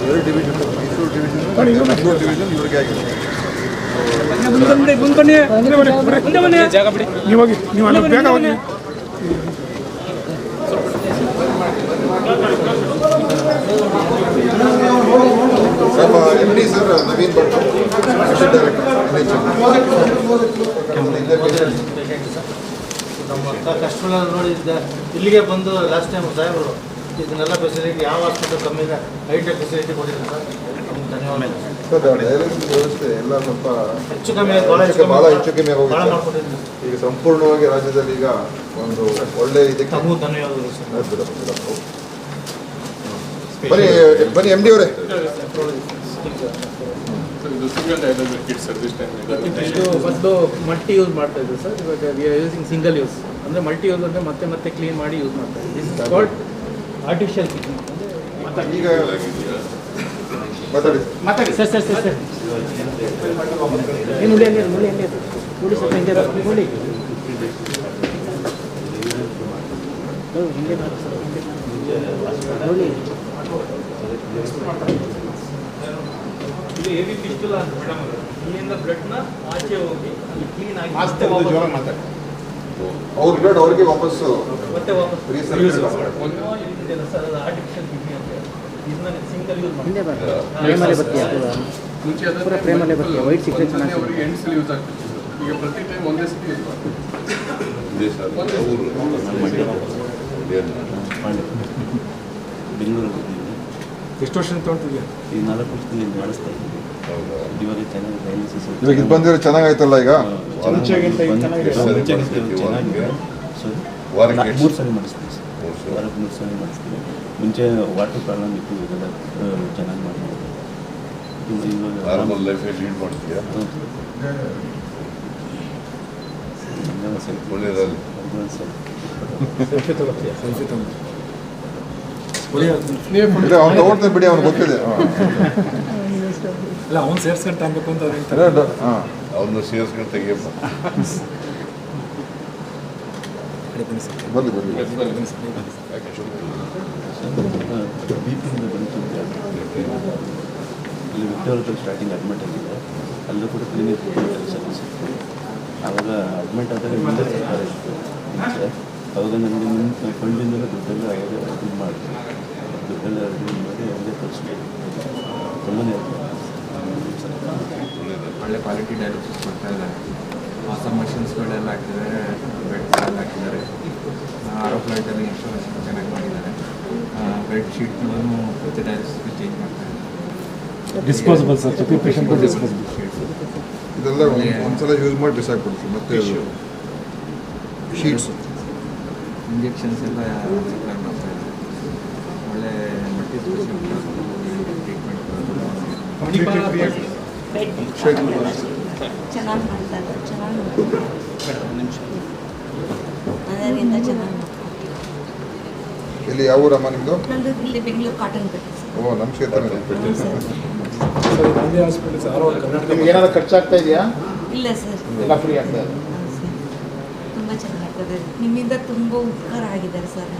ಎರಡು division Mysuru division Bengaluru division ಇವರಿಗೆ ಆಗಿದೆ. ನೀವು ಹೋಗಿ ನೀವು ಅಲ್ಲಿ ಬೇಗ ಹೋಗಿ. Sir M D sir Naveen Bhat director ನಮ್ಮ ಕಷ್ಟಗಳನ್ನ ನೋಡಿದ್ದ ಇಲ್ಲಿಗೆ ಬಂದು ಲಾಸ್ಟ್ ಟೈಮ್ ಸಾಹೇಬರು ಇದನ್ನೆಲ್ಲ ಫೆಸಿಲಿಟಿ ಯಾವ ಹಾಸ್ಪಿಟಲ್ ಕಮ್ಮಿ ಇದೆ? ಹೈಟೆಕ್ ಫೆಸಿಲಿಟಿ ಕೊಟ್ಟಿದ್ದಾರೆ ಸರ್. ವ್ಯವಸ್ಥೆ ಎಲ್ಲ ಸ್ವಲ್ಪ ಹೆಚ್ಚು ಕಮ್ಮಿ ಹೆಚ್ಚು ಕಮ್ಮಿ ಆಗೋಗಿದೆ ಈಗ ಸಂಪೂರ್ಣವಾಗಿ ರಾಜ್ಯದಲ್ಲಿ ಈಗ ಒಂದು ಒಳ್ಳೆ ಇದಕ್ಕೆ. ಬನ್ನಿ ಬನ್ನಿ ಎಂ ಡಿ ಅವರೇ. ಇದು ಮೊದಲು ಮಲ್ಟಿ ಯೂಸ್ ಮಾಡ್ತಾ ಇದ್ವಿ ಸರ್. ಇವಾಗ we are using single use ಅಂದರೆ ಮಲ್ಟಿ ಯೂಸ್ ಅಂದರೆ ಮತ್ತೆ ಮತ್ತೆ ಕ್ಲೀನ್ ಮಾಡಿ ಯೂಸ್ ಮಾಡ್ತಾ ಇದ್ದೀವಿ. ಆರ್ಟಿಫಿಷಿಯಲ್ ಕಿಚನ್ ಈಗ ಮಾತಾಡಿ. Sir sir sir sir. ಏನು ಸ್ವಲ್ಪ ಹಿಂಗೆ ಹಿಂಗೆ. ನೋಡಿ. ಇದು ಹೆವಿ ಪಿಸ್ಟುಲ ಅಂತ ಮೇಡಮ್ ಇಲ್ಲಿಂದ ಬ್ಲಡ್ನ ಆಚೆ ಹೋಗಿ ಕ್ಲೀನ್ ಆಗಿ ಮತ್ತೆ ವಾಪಸ್ ಅವ್ರ ಬ್ಲಡ್ ಅವ್ರಿಗೆ ವಾಪಸ್ಸು ಮತ್ತೆ ವಾಪಸ್ ಇದೆಲ್ಲ ಸರ್ ಅದು ಆರ್ಟಿಫಿಷಿಯಲ್ ಕಿಡ್ನಿ ಅಂತ. ಇದನ್ನ ಸಿಂಗಲ್ ಯೂಸ್ ಮಾಡಿ ಹಿಂದೆ ಬರ್ತೀಯ ಮುಂಚೆ ಪೂರ ಪ್ರೇಮಲ್ಲೇ ಬರ್ತೀಯ ಚೆನ್ನಾಗಿ ಅವರಿಗೆ ಯೂಸ್ ಆಗ್ತಿತ್ತು. ಈಗ ಪ್ರತಿ ಟೈಮ್ ಒಂದೇ ಸತಿ ಯೂಸ್ ಮಾಡ್ತೀವಿ ಬೆಂಗಳೂರು ಎಷ್ಟು ವರ್ಷ ತೊಗೊಂಡಿದ್ಯಾ ಈ ನಾಲ್ಕು ವರ್ಷದಲ್ಲಿ ಮಾಡಿಸ್ತಾ ಇದ್ದೀವಿ. ಇವಾಗ ಚೆನ್ನಾಗಿ ಡಯಾಲಿಸಿಸ್ ಇವಾಗ ಇದು ಬಂದಿರೋ ಚೆನ್ನಾಗಾಯ್ತಲ್ಲ ಈಗ? ಮುಂಚೆಗಿಂತ ಈಗ ಚೆನ್ನಾಗಿದೆ. ಚೆನ್ನಾಗಿದೆ. ಸೊ ವಾರಕ್ಕೆ? ಎಷ್ಟು? ಮೂರು ಮಾಡಿಸ್ತೀವಿ ಸರ್. ವಾರಕ್ಕೆ ಮೂರು ಮಾಡಿಸ್ತೀವಿ ಮುಂಚೆ ವಾಟರ್ ಪ್ರಾಬ್ಲಮ್ ಇತ್ತು ಚೆನ್ನಾಗಿ ಇವಾಗ ನಾರ್ಮಲ್ ಲೈಫ್ ಲೀಡ್ ಮಾಡ್ತೀಯಾ? ಹೌದು. ಧನ್ಯವಾದ ಸರ್ ಒಳ್ಳೆಯದಾಗಲಿ. ಧನ್ಯವಾದ ಸರ್. ಸೆಲ್ಫಿ ತಗೋತೀಯ ಇಲ್ಲ ಅವ್ನು ತಗೊಳ್ತಾನೆ ಬಿಡಿ ಅವ್ನು ಗೊತ್ತಿದೆ. ಇಲ್ಲ ಅವ್ನು ಸೇರ್ಸ್ಕೊಂಡು ತಗೋಬೇಕು ಅಂತ ಅವ್ರು ಹೇಳ್ತಾರೆ ಹಾಂ. ಅವನ್ನ ಸೇರಿಸ್ಕೊಂಡು ತೆಗಿಯಪ್ಪ. ಬರಲಿ ಬರಲಿ ಇಲ್ಲಿ ವಿಕ್ಟೋರಿಯಲ್ ಸ್ಟಾರ್ಟಿಂಗ್ ಅಡ್ಮಿಟ್ ಆಗಿದೆ. ಅಲ್ಲೂ ಕೂಡ ಕ್ಲಿನಿಕ್ ಸರ್ವಿಸ್ ಇತ್ತು ಆವಾಗ ಅಡ್ಮಿಟ್ ಆದಾಗ ಮುಂದೆ ಅವಾಗ ನನಗೆ ನಿಮ್ಮ ಫಂಡಿಂದಲೇ ದುಡ್ಡೆಲ್ಲ ಇದು ಮಾಡಿದೆ ದುಡ್ಡೆಲ್ಲ ಇದು ಮಾಡಿ ಅವರಿಗೆ ಕಳಿಸ್ಬೇಕು ತುಂಬನೇ ಒಳ್ಳೆ ಕ್ವಾಲಿಟಿ ಡಯಾಲಿಸಿಸ್ ಕೊಡ್ತಾ ಇದ್ದಾರೆ. ಹೊಸ ಮಷಿನ್ಸ್ಗಳೆಲ್ಲ ಹಾಕಿದ್ದಾರೆ ಬೆಡ್ಸ್ ಎಲ್ಲ ಹಾಕಿದ್ದಾರೆ. ಆರೋ ಫ್ಲೈಟಲ್ಲಿ ಇನ್ಸ್ಟಾಲೇಷನ್ ಚೆನ್ನಾಗಿ ಮಾಡಿದ್ದಾರೆ. ಬೆಡ್ ಶೀಟ್ಗಳನ್ನು ಪ್ರತಿ ಡಯಾಲಿಸಿಸ್ಗೆ ಚೇಂಜ್ ಮಾಡ್ತಾ ಇದ್ದಾರೆ. ಡಿಸ್ಪೋಸಬಲ್ ಸರ್ ಪ್ರತಿ ಪೇಷಂಟ್ ಡಿಸ್ಪೋಸಬಲ್ ಶೀಟ್ಸ್ ಇದೆಲ್ಲ ಒಂದು ಒಂದ್ಸಲ ಯೂಸ್ ಮಾಡಿ ಬಿಸಾಕ್ಬಿಡ್ತೀವಿ ಮತ್ತೆ ಶೀಟ್ಸ್ ಇಂಜೆಕ್ಷನ್ಸ್ ಎಲ್ಲ ಸಪ್ಲೈ ಮಾಡ್ತಾ ಇದ್ದಾರೆ. ಒಳ್ಳೆ ಮಲ್ಟಿ ಟ್ರೀಟ್ಮೆಂಟ್ ಚೆನ್ನಾಗಿ ಮಾಡ್ತಾರೆ ಚೆನ್ನಾಗಿ ಅದರಿಂದ ಚೆನ್ನಾಗಿ ಮಾಡ್ತಾರೆ ಇಲ್ಲಿ ಯಾವ ಊರಮ್ಮ ನಿಮ್ಮದು ಇಲ್ಲಿ ಬೆಂಗಳೂರು ಕಾಟನ್ ಓ ನಮ್ಮ ಕ್ಷೇತ್ರನೇ ಸರ್. ಗಾಂಧಿ ಹಾಸ್ಪಿಟಲ್ ಧಾರವಾಡ ಕರ್ನಾಟಕ ಏನಾದ್ರು ಖರ್ಚಾಗ್ತಾ ಇದೆಯಾ? ಇಲ್ಲ ಸರ್. ಎಲ್ಲ ಫ್ರೀ ಆಗ್ತಾ ಸರ್ ತುಂಬ ಚೆನ್ನಾಗ್ತದೆ ನಿಮ್ಮಿಂದ ತುಂಬ ಉಪಕಾರ ಆಗಿದ್ದಾರೆ ಸರ್.